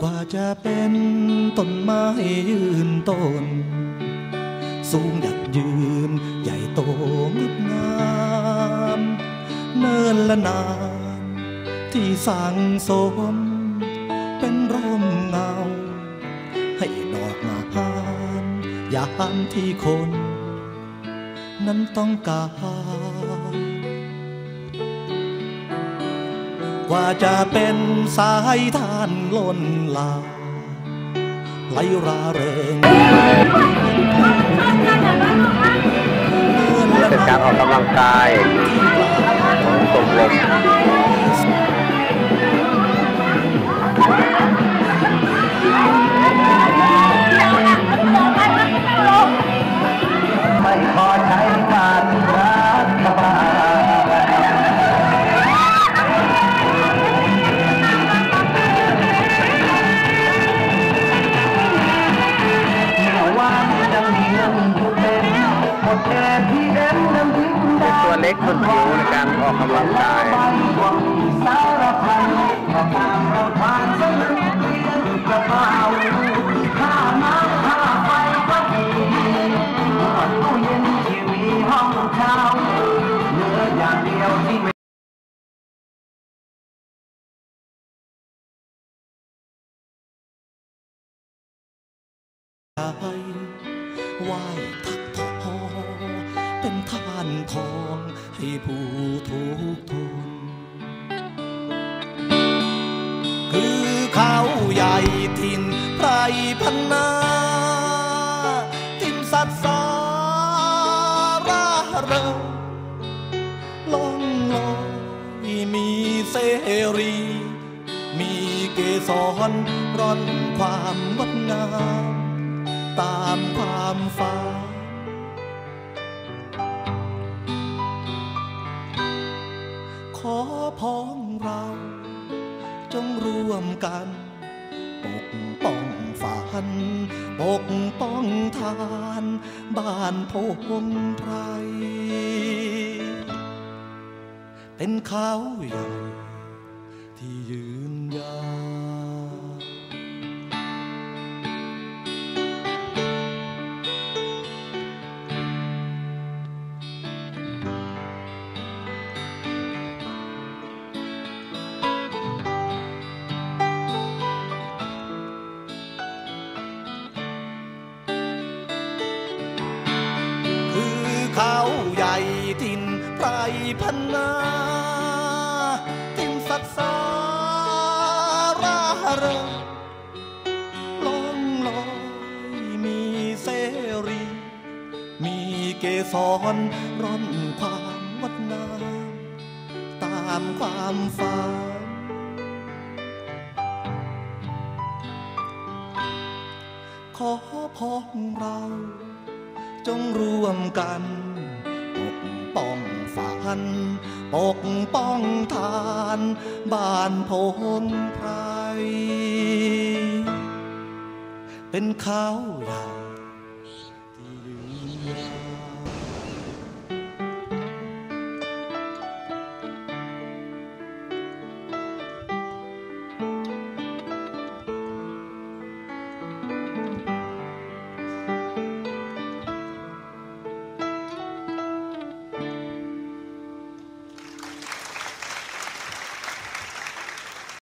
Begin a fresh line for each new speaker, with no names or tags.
กว่าจะเป็นต้นไม้ยืนต้น สูงหยัดยืนใหญ่โตงดงามเนินละนานที่สั่งสม เป็นร่มเงา ให้ดอกมาหานยามที่คน นั้นต้องการกว่าจะเป็นสายทาน ล้นลาไหลราเริง
เป็นการออกกำลังกายของตกลม
ไม่ เอ็มยังทิ้ง
เป็
ได้
นตัวเล็กตัวจิ๋วในการออกกำลังกาย
ไปหวังสารพันก็ตามเราผ่านสนุกจะเปล่าค่าน้ำค่าไฟก็ดีหมดตู้เย็นทีวีห้องเช่าเหลืออย่างเดียวที่ไม่
ใจไหว้ทักทอเป็น ทานทองให้ผู้ทุกทน คือเขาใหญ่ทินไพรพันนาทินสัตว์สาราเริงล่องลอยมีเสรี มีเกสรร่อนความงดงาม ตามความฝัน พ้องเรา จงร่วมกัน ปกป้องฝัน ปกป้องทาน บ้านพงไพรเป็นเขาใหญ่ที่ยืน คือเขาใหญ่ทินไพรพันนาทินสัตสาราเริงล่องลอยมีเสรี มีเกสรร่อนความงดงามตามความฝันขอพ้องเรา จงรวมกันปกป้องฝันปกป้องทานบ้านพนไพรเป็นข้าวใหญ่